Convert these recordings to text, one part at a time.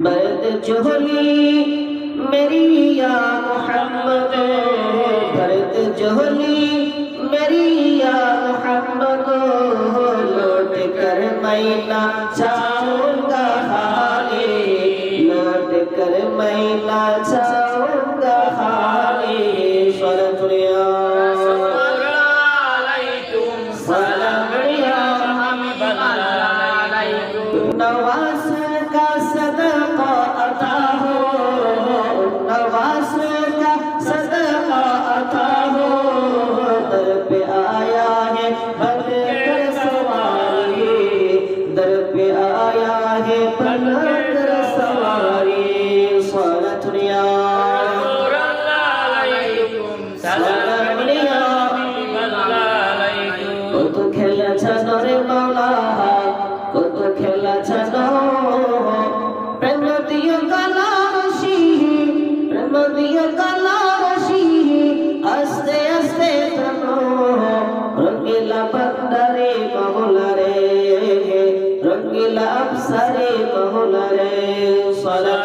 برد جوہلی میری یا محمد برد جوہلی میری یا محمد لوٹ کر میں نہ چاہوں گا حالی لوٹ کر میں نہ چاہوں گا حالی فرد ریا سلام علیکم سلام علیکم نواز কত খেলেছেন রে মাওলা কত খেলেছেন প্রেম দিয়ে গলা রশি প্রেম দিয়ে গলা রশি আস্তে আস্তে থামো রঙ্গিলা বন্দরে মহলা রে রঙ্গিলা আফসারে মহলা রে সালাত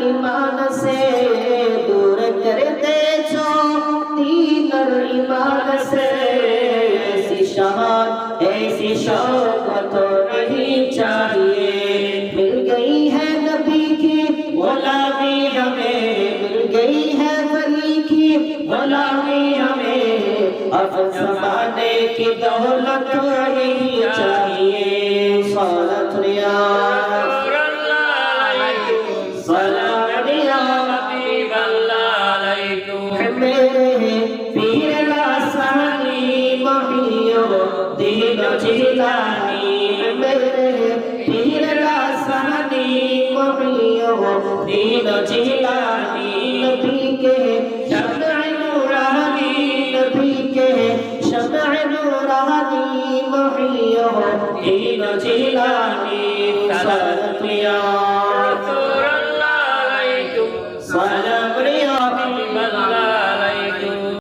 ईमान से दूर करते जो दीन ईमान से ऐसी शान ऐसी शौकत तो नहीं चाहिए। मिल गई है नबी की गुलामी हमें मिल गई है वली की। गुलामी हमें अब जमाने की दौलत नहीं चाहिए। सालत रिया ছিল ছিলানি তীর লাসানি কমিও দিল ছিলানি নবীকে শব্দ নুরানি নবীকে শব্দ নুরানি মহিও দিল ছিলানি সালাতিয়া